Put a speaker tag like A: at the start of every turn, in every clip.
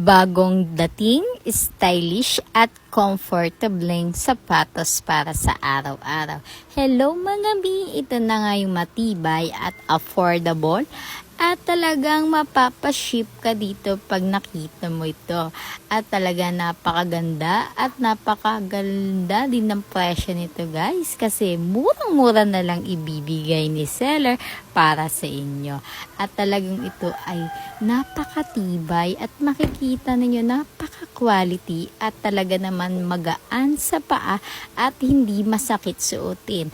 A: Bagong dating, stylish at comfortable sapatos para sa araw-araw. Hello mga bi, ito na nga yung matibay at affordable at talagang mapapaship ka dito pag nakita mo ito. At talaga napakaganda at napakaganda din ng presyo nito guys kasi murang-mura na lang ibibigay ni seller para sa inyo. At talagang ito ay napakatibay at makikita ninyo napaka-quality at talaga naman magaan sa paa at hindi masakit suotin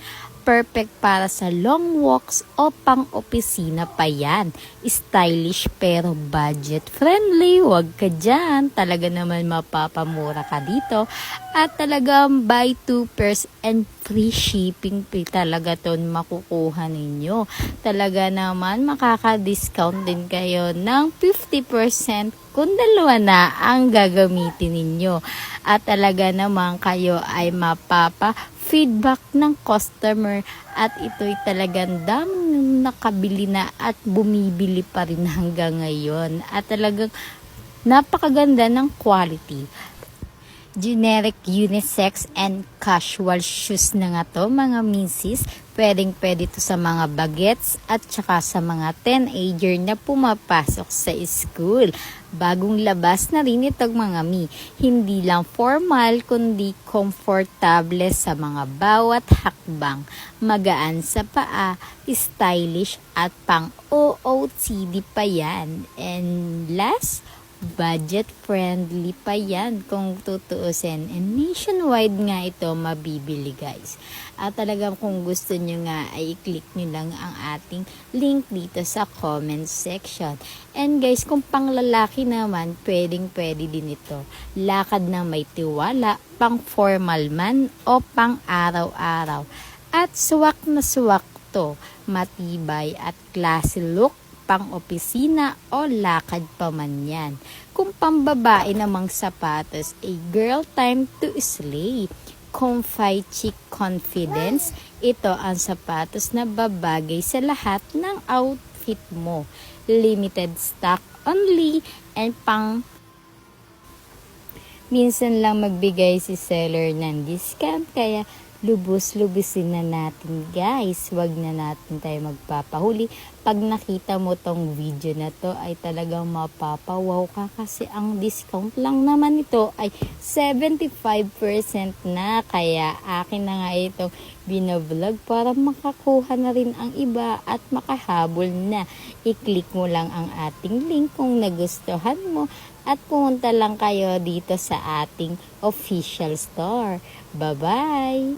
A: perfect para sa long walks o pang-opisina pa yan. Stylish pero budget friendly. Huwag ka dyan. Talaga naman mapapamura ka dito. At talagang buy two pairs and free shipping fee talaga to makukuha ninyo. Talaga naman makaka-discount din kayo ng 50% kung dalawa na ang gagamitin ninyo. At talaga naman kayo ay mapapa feedback ng customer at ito'y talagang daming nakabili na at bumibili pa rin hanggang ngayon. At talagang napakaganda ng quality generic unisex and casual shoes na nga to mga misis. Pwedeng pwede to sa mga bagets at saka sa mga teenager na pumapasok sa school. Bagong labas na rin itong mga mi. Hindi lang formal kundi komportable sa mga bawat hakbang. Magaan sa paa, stylish at pang OOTD pa yan. And last, budget friendly pa yan kung tutuusin. And nationwide nga ito mabibili guys. At talagang kung gusto nyo nga ay i-click nyo lang ang ating link dito sa comment section. And guys, kung panglalaki naman, pwedeng pwede din ito. Lakad na may tiwala, pang formal man o pang araw-araw. At suwak na suwak to, matibay at classy look pang-opisina o lakad pa man yan. Kung pambabae namang sapatos, a girl time to slay. Comfy chic confidence, ito ang sapatos na babagay sa lahat ng outfit mo. Limited stock only and pang minsan lang magbigay si seller ng discount kaya lubos-lubusin na natin guys. Huwag na natin tayo magpapahuli. Pag nakita mo tong video na to ay talagang mapapawaw ka kasi ang discount lang naman ito ay 75% na. Kaya akin na nga ito binablog para makakuha na rin ang iba at makahabol na. I-click mo lang ang ating link kung nagustuhan mo at pumunta lang kayo dito sa ating official store. Bye-bye!